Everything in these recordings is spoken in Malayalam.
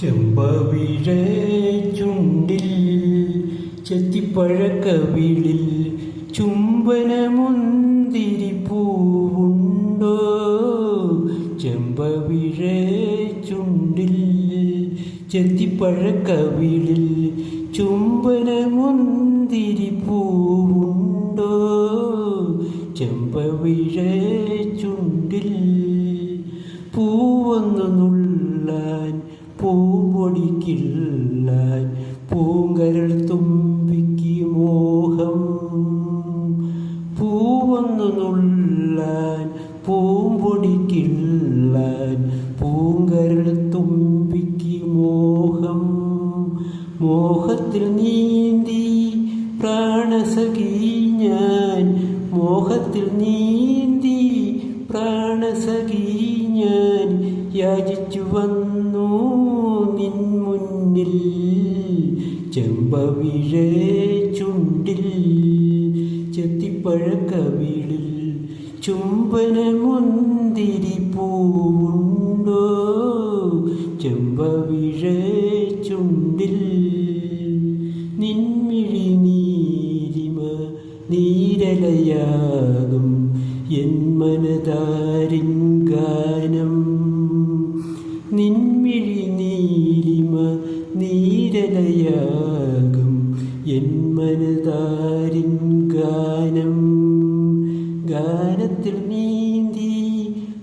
ചെമ്പവിഴ ചുണ്ടിൽ ചെത്തിപ്പഴക്കവിളിൽ ചുംബനമുന്തിരി പൂവുണ്ടോ? ചെമ്പവിഴ ചുണ്ടിൽ ചെത്തിപ്പഴക്കവിളിൽ ചുംബനമുന്തിരി പൂവുണ്ടോ? ചെമ്പവിഴ ചുണ്ടിൽ പൂങ്കരൾ തുമ്പിക്ക് മോഹം. പൂവൊന്നു നുള്ളാൻ പൂമ്പൊടിക്കില്ലാൻ പൂങ്കരൾ തുമ്പിക്ക് മോഹം. മോഹത്തിൽ നീന്തി പ്രാണസഖി ഞാൻ മോഹത്തിൽ നീന്തി പ്രാണസഖി ഞാൻ യാചിച്ചു വന്നു നിൻ മുന്നിൽ. ചെമ്പവിഴ ചുണ്ടിൽ ചെത്തിപ്പഴക്കവിളിൽ ചുംബനമുന്തിരി പൂവുണ്ടോ? ചെമ്പവിഴേ ചുണ്ടിൽ നിൻമിഴി നീരിമ നീരലയാകും എൻ മനതാരിൻ ഗാനം. എൻ ഗാനം. ഗാനത്തിൽ നീന്തി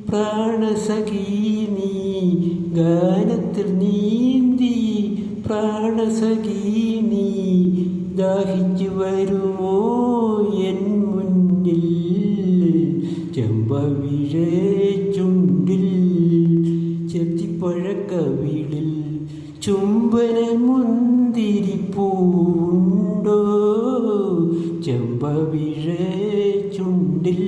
പ്രാണസഖീ നീ ഗാനത്തിൽ നീന്തി പ്രാണസഖീ നീ ദാഹിച്ചു വരുമോ എൻ മുന്നിൽ? ചെമ്പവിഴ ചുണ്ടിൽ ചെത്തിപ്പഴക്കവിളിൽ ചുംബനമുന്തിരി വിഴേ ചുണ്ടിൽ